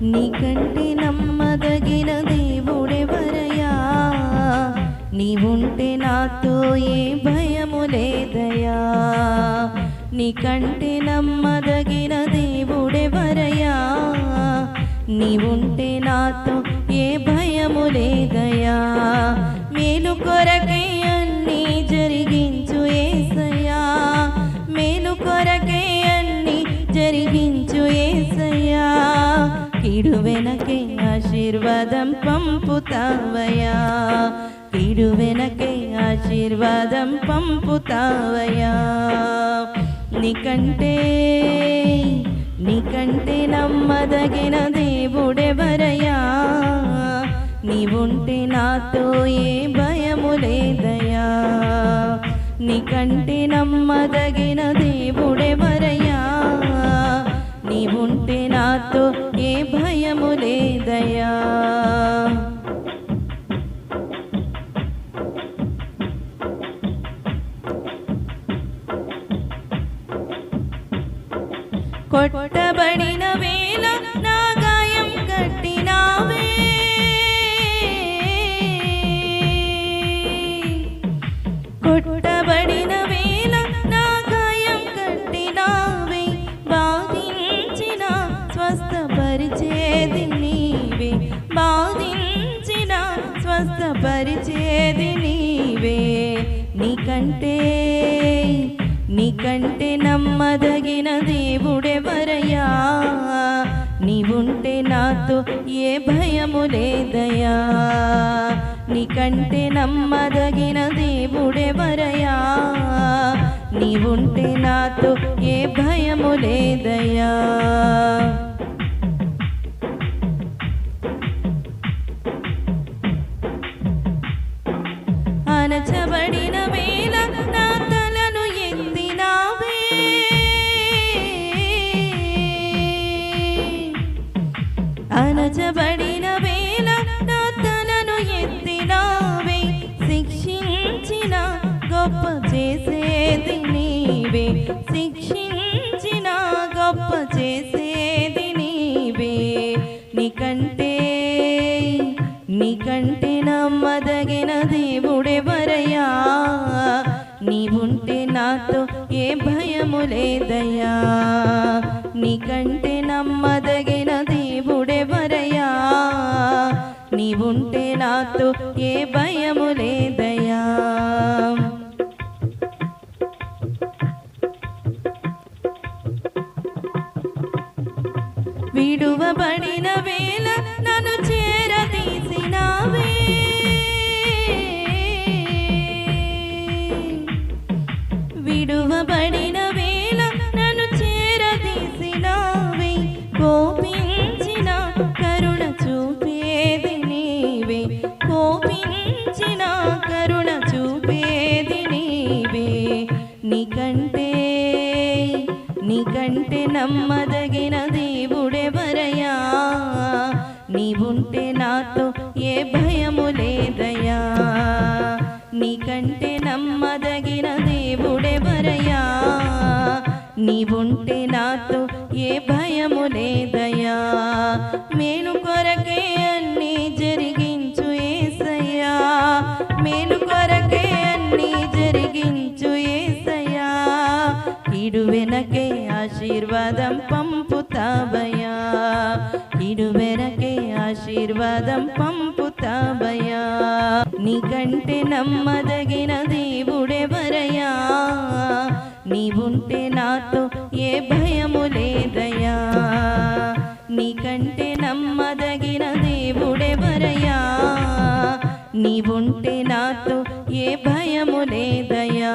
నీకంటే నమ్మదగిన దేవుడెవరయ్యా నీవుంటే నాతో ఏ భయము లేదయా. నీకంటే నమ్మదగిన దేవుడెవరయ్యా నీవుంటే నాతో ఆశీర్వాదం పంపుతావయా కీడు వెనకే ఆశీర్వాదం పంపుతావయా నీకంటే నీకంటే నమ్మదగిన దేవుడెవరయా నీవుంటే నాతో ఏ భయము లేదయా నీకంటే నమ్మదగిన దేవుడెవరయా నీవుంటే నాతో కొట్టబడిన వేళ నా గాయం కట్టినావే. కొట్టబడిన వేళ నా గాయం కట్టినావే. బాధించిన స్వస్థపరిచేది నీవే. బాధించిన స్వస్థపరిచేది నీవే. నీకంటే నీకంటే నమ్మద ఏ భయము లేదయా నీకంటే నమ్మదగిన దేవుడెవరయా నీవుంటే నాతో ఏ భయము లేదయా అణచబడిన అణచబడిన వేళ నా తనను ఎత్తినావే. శిక్షించిన గొప్ప చేసేది నీవే. శిక్షించిన గొప్ప చేసేది నీవే. నీకంటే నీకంటే నమ్మదగిన దేవుడెవరయ్యా? నీవుంటే నాతో ఏ భయము లేదయ్యా. నీకంటే నమ్మదగిన నాతో ఏ భయము లేదయా విడువబడిన వేళ నన్ను చేరదీసినావే. విడువబడిన వేళ నన్ను చేరదీసినావే. గోపించిన కరుణ చూపేది నీవే. నీకంటే నమ్మదగిన దేవుడెవరయ్యా నీవుంటే నాతో ఏ భయము లేదయ్యా. నీకంటే నమ్మదగిన దేవుడెవరయ్యా నీవుంటే నాతో ఏ భయము లేదయ్యా. మేలు కొరకే ఆశీర్వాదం పంపుతాబయా ఇరువెరకే ఆశీర్వాదం పంపుతాబయా నీ కంటే నమ్మదగిన దేవుడెవరయ్యా? నీవుంటే నాతో ఏ భయము లేదయా నీ కంటే నమ్మదగిన దేవుడెవరయ్యా? నీవుంటే నాతో ఏ భయము లేదయా